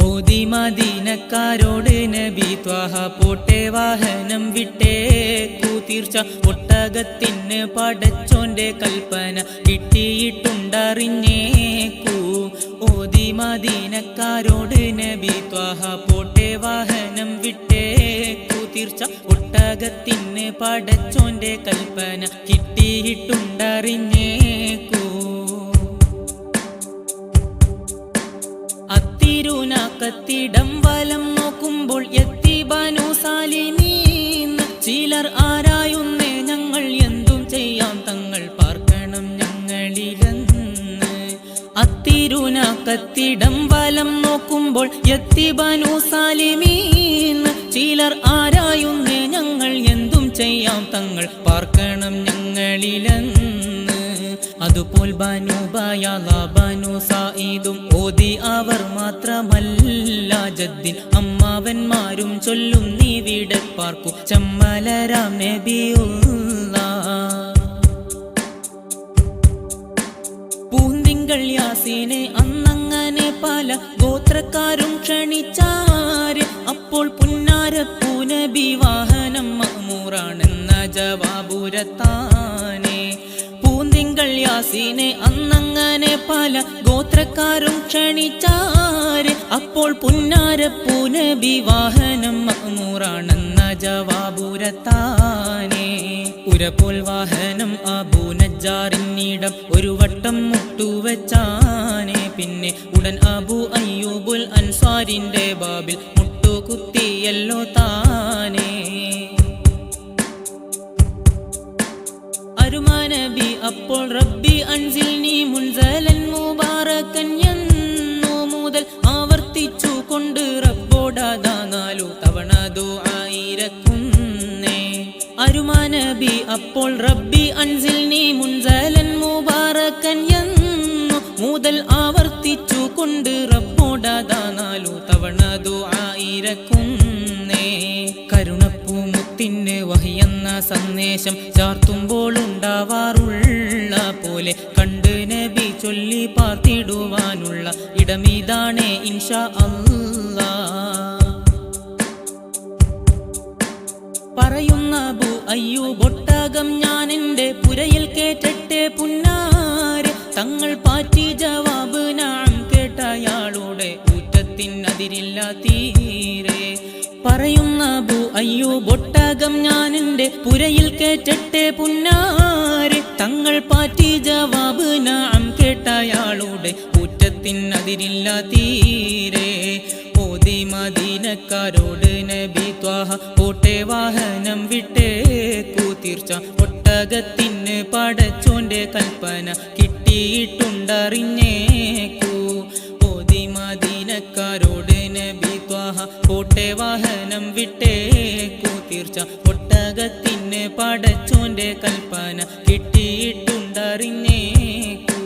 ഓതി നബി ത്വാഹ പോട്ടെ വാഹനം വിട്ടേ. കൂതീർച്ച ഒട്ടകത്തിന് പടച്ചോന്റെ കൽപ്പന കിട്ടിയിട്ടുണ്ടറിഞ്ഞേ കൂ. ഓതി മദീനക്കാരോട് നബി ത്വാഹ പോട്ടെ വാഹനം വിട്ടേ. കൂതീർച്ച ഒട്ടകത്തിന് പടച്ചോന്റെ കൽപ്പന കിട്ടിയിട്ടുണ്ടറിഞ്ഞേക്കൂ അത്തിരുനാക്കത്തിടം വലം നോക്കുമ്പോൾ എത്തി ബനു സാലിനീന്ന് ചിലർ ആരായുന്നേ ഞങ്ങൾ എന്തും ചെയ്യാം. തങ്ങൾ പാർക്കണം ഞങ്ങളിലെന്ന്. അത്തിരുനാക്കത്തിടം വലം നോക്കുമ്പോൾ എത്തി ബനു സാലിമീന്ന് ചിലർ ആരായുന്നേ ഞങ്ങൾ എന്തും ചെയ്യാം. തങ്ങൾ പാർക്കണം അതുപോൽ ബനു ബയാല ബനു സായിദും ഓതി അവർ മാത്രമല്ല ജദ്ദിൻ. അമ്മാവന്മാരും ചൊല്ലും നീ വീട് പാർക്കു. ചമ്മലരാം നബിയുള്ള. പൂന്തിങ്കൾ യാസീനെ അന്നങ്ങനെ പല. ഗോത്രക്കാരും ക്ഷണിച്ചാര്. അപ്പോൾ പുന്നാര പൂനബി വാഹനം മഹ്മൂറാണെന്ന ജവാബുരത്താനെ. യാസീനെ അന്നങ്ങനെ പല ഗോത്രക്കാരും ക്ഷണിച്ചാര്. അപ്പോൾ പുന്നാര വിവാഹനം വാഹനം മഹ്മൂറാണെന്ന ജവാബൂരത്താനെ. ഉരപോൽ വാഹനം അബൂനജാറിന്നിടം ഒരു വട്ടം മുട്ടുവച്ചാനെ. പിന്നെ ഉടൻ അബു അയ്യൂബുൽ അൻസാരിന്റെ ബാബിൽ മുട്ടുകുത്തിയല്ലോ താനേ. അപ്പോൾ റബ്ബി അൻസിൽ നീ മുൻസലൻ മുബാറക്കൻ എന്നു മുതൽ ആവർത്തിച്ചു കൊണ്ട് റബ്ബോടാതാ തവണ ആയിരക്കുന്നേ അരുമാനബി അപ്പോൾ റബ്ബി അൻസിൽ നീ മുൻസലൻ മുബാറക്കൻ എന്നു മുതൽ ആവർത്തിച്ചു കൊണ്ട് റബ്ബോടാതാ തവണ ആയിരക്കുന്നേ കരുണപ്പൂ വഹിയെന്ന സന്ദേശം ചാർത്തുമ്പോൾ ഉണ്ടാവാറുള്ള പോലെ കണ്ട് നബി ചൊല്ലി പാർത്തിടുവാനുള്ള ഇടമിതാണേ ഇൻഷാ അല്ലാ. പറയുന്ന ബു അയ്യൂബൊട്ടകം ഞാൻ എന്റെ പുരയിൽ കേറ്റട്ടെ പുന്നാര് തങ്ങൾ പാറ്റി കേട്ടയാളുടെ ഊറ്റത്തിനതിരില്ല തീരെ. പറയുന്ന ബു അയ്യൂബൊട്ടകം ഞാൻ എന്റെ പുരയിൽ കേറ്റട്ടെ പുന്നാരെ. തങ്ങൾ പാറ്റി ജവാബ് നാം കേട്ടയാളുടെ ഊറ്റത്തിനതിരില്ല തീരെ. ഓതി മദീനക്കാരോട് നബി ത്വാഹ പോട്ടെ വാഹനം വിട്ടേ കൂതീർച്ച ഒട്ടകത്തിന് പടച്ചോന്റെ കൽപ്പന കിട്ടിയിട്ടുണ്ടറിഞ്ഞേക്കൂ. പോട്ടെ വാഹനം വിട്ടേ കൂതീർച്ച. ഒട്ടകത്തിന് പടച്ചോന്റെ കൽപ്പന കിട്ടിയിട്ടുണ്ടറിഞ്ഞേക്കൂ